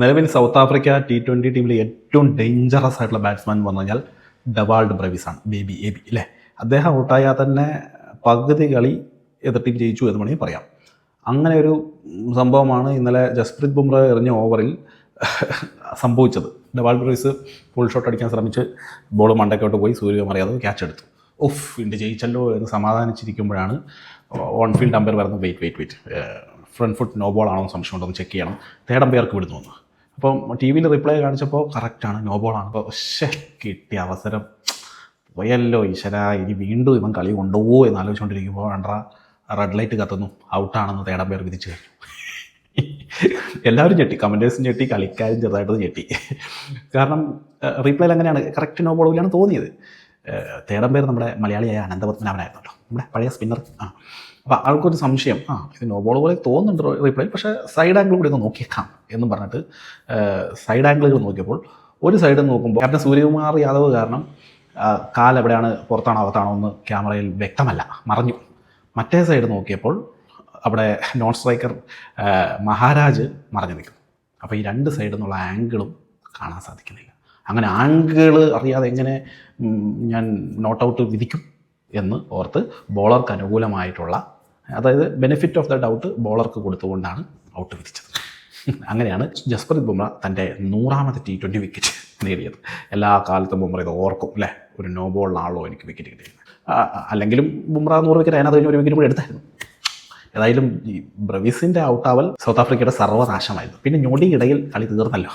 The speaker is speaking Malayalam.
നിലവിൽ സൗത്ത് ആഫ്രിക്ക ടി ട്വന്റി ടീമിലെ ഏറ്റവും ഡേഞ്ചറസ് ആയിട്ടുള്ള ബാറ്റ്സ്മാൻ എന്ന് പറഞ്ഞു കഴിഞ്ഞാൽ ഡവാൾഡ് ബ്രവിസാണ് ബേബി എ ബി അല്ലേ? അദ്ദേഹം ഔട്ടായാൽ തന്നെ പകുതി കളി എതിർ ടീം ജയിച്ചു എന്ന് വേണമെങ്കിൽ പറയാം. അങ്ങനെ ഒരു സംഭവമാണ് ഇന്നലെ ജസ്പ്രീത് ബുംറ എറിഞ്ഞ ഓവറിൽ സംഭവിച്ചത്. ഡവാൾഡ് ബ്രവിസ് ഫുൾ ഷോട്ട് അടിക്കാൻ ശ്രമിച്ച് ബോൾ മണ്ടക്കോട്ട് പോയി സൂര്യ മറിയാതെ ക്യാച്ച് എടുത്തു. ഉഫ് ഇന്ത്യ ജയിച്ചല്ലോ എന്ന് സമാധാനിച്ചിരിക്കുമ്പോഴാണ് ഓൺ ഫീൽഡ് അമ്പയർ വരുന്നത് wait wait wait front foot no ball ആണോ എന്ന് സംശയം ഉണ്ടോ എന്ന് ചെക്ക് ചെയ്യണം. തേർഡ് അമ്പയർക്ക് വിടുന്നു അപ്പം ടി വിയിൽ റിപ്ലൈ കാണിച്ചപ്പോൾ കറക്റ്റാണ് നോ ബോൾ ആണ്. അപ്പോൾ പക്ഷേ കിട്ടിയ അവസരം. പോയല്ലോ ഈശ്വര ഇനി വീണ്ടും ഇവൻ കളി കൊണ്ടുപോകുമോ എന്ന് ആലോചിച്ചുകൊണ്ടിരിക്കുമ്പോൾ വേണ്ട റെഡ് ലൈറ്റ് കത്തുന്നു. ഔട്ടാണെന്ന് തേടാൻ പേർ വിധിച്ചു കഴിഞ്ഞു. എല്ലാവരും ഞെട്ടി കമന്റേഴ്സും ഞെട്ടി കളിക്കാരും ചെറുതായിട്ട് ഞെട്ടി. കാരണം റീപ്ലേയിൽ അങ്ങനെയാണ് കറക്റ്റ് നോ ബോളിലാണ് തോന്നിയത്. തേടം പേര് നമ്മുടെ മലയാളിയായ അനന്തപത്മനാഭനായിരുന്നല്ലോ നമ്മുടെ പഴയ സ്പിന്നർ ആ. അപ്പോൾ ആൾക്കൊരു സംശയം ആ ഇത് നോബോൾ പോലെ തോന്നുന്നുണ്ട് റീപ്ലൈ പക്ഷേ സൈഡ് ആംഗിൾ കൂടി ഒന്ന് നോക്കിയേക്കാം എന്നും പറഞ്ഞിട്ട് സൈഡ് ആംഗിളുകൾ നോക്കിയപ്പോൾ ഒരു സൈഡ് നോക്കുമ്പോൾ ക്യാപ്റ്റൻ സൂര്യകുമാർ യാദവ് കാരണം കാൽ എവിടെയാണ് പുറത്താണോ അകത്താണോ എന്ന് ക്യാമറയിൽ വ്യക്തമല്ല മറഞ്ഞു. മറ്റേ സൈഡ് നോക്കിയപ്പോൾ അവിടെ നോൺ സ്ട്രൈക്കർ മഹാരാജ് മറഞ്ഞു നിൽക്കുന്നു. അപ്പോൾ ഈ രണ്ട് സൈഡിൽ നിന്നുള്ള ആംഗിളും കാണാൻ സാധിക്കുന്നില്ല. അങ്ങനെ ആംഗിൾ അറിയാതെ എങ്ങനെ ഞാൻ നോട്ട് ഔട്ട് വിധിക്കും എന്ന് ഓർത്ത് ബോളർക്ക് അനുകൂലമായിട്ടുള്ള അതായത് ബെനിഫിറ്റ് ഓഫ് ദ ഡൗട്ട് ബോളർക്ക് കൊടുത്തുകൊണ്ടാണ് ഔട്ട് വിധിച്ചത്. അങ്ങനെയാണ് ജസ്പ്രീത് ബുംറ തന്റെ നൂറാമത്തെ ടി ട്വന്റി വിക്കറ്റ് നേടിയത്. എല്ലാ കാലത്തും ബുംറ ഇത് ഓർക്കും അല്ലേ? ഒരു നോ ബോളിലാണല്ലോ എനിക്ക് വിക്കറ്റ് കിട്ടിയത്. അല്ലെങ്കിലും ബുംറ നൂറ് വിക്കറ്റ് അതിനകത്ത് കഴിഞ്ഞ് ഒരു വിക്കറ്റ് കൂടി എടുത്തായിരുന്നു. ഏതായാലും ഈ ബ്രവീസിന്റെ ഔട്ടാവൽ സൗത്ത് ആഫ്രിക്കയുടെ സർവനാശമായിരുന്നു പിന്നെ ഞൊടിയിടയിൽ കളി തീർന്നല്ലോ.